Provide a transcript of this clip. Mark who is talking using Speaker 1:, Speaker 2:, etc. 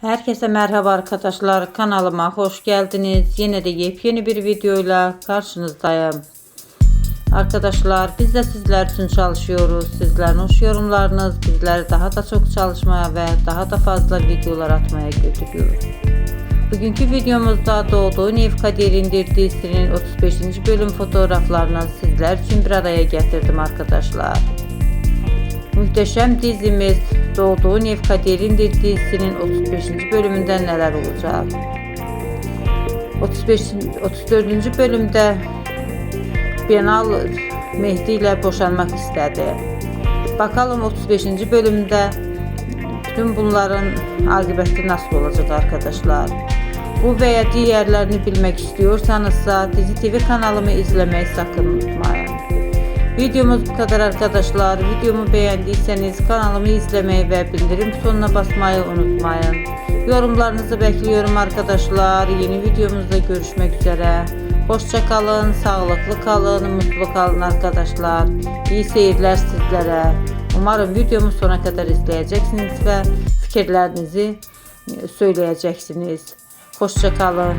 Speaker 1: Herkese merhaba arkadaşlar. Kanalıma hoş geldiniz. Yine de yepyeni bir videoyla karşınızdayım. Arkadaşlar biz de sizler için çalışıyoruz. Sizlerin hoş yorumlarınız bizleri daha da çok çalışmaya ve daha da fazla videolar atmaya götürüyor. Bugünkü videomuzda Doğduğun Ev Kader'in dizisinin 35. bölüm fotoğraflarını sizler için bir araya getirdim arkadaşlar. Muhteşem dizimiz Doğduğun Ev Kader'in dizisinin 35. bölümünde neler olacak? 35. 34. bölümde Benal Mehdi ile boşanmak istedi. Bakalım 35. bölümde bütün bunların akıbeti nasıl olacak arkadaşlar? Bu veya diğerlerini bilmek istiyorsanızsa Dizi TV kanalımı izlemeyi sakın unutmayın. Videomuz bu kadar arkadaşlar. Videomu beğendiyseniz kanalımı izlemeyi ve bildirim butonuna basmayı unutmayın. Yorumlarınızı bekliyorum arkadaşlar. Yeni videomuzda görüşmek üzere. Hoşça kalın, sağlıklı kalın, mutlu kalın arkadaşlar. İyi seyirler sizlere. Umarım videomu sona kadar izleyeceksiniz ve fikirlerinizi söyleyeceksiniz. Hoşça kalın.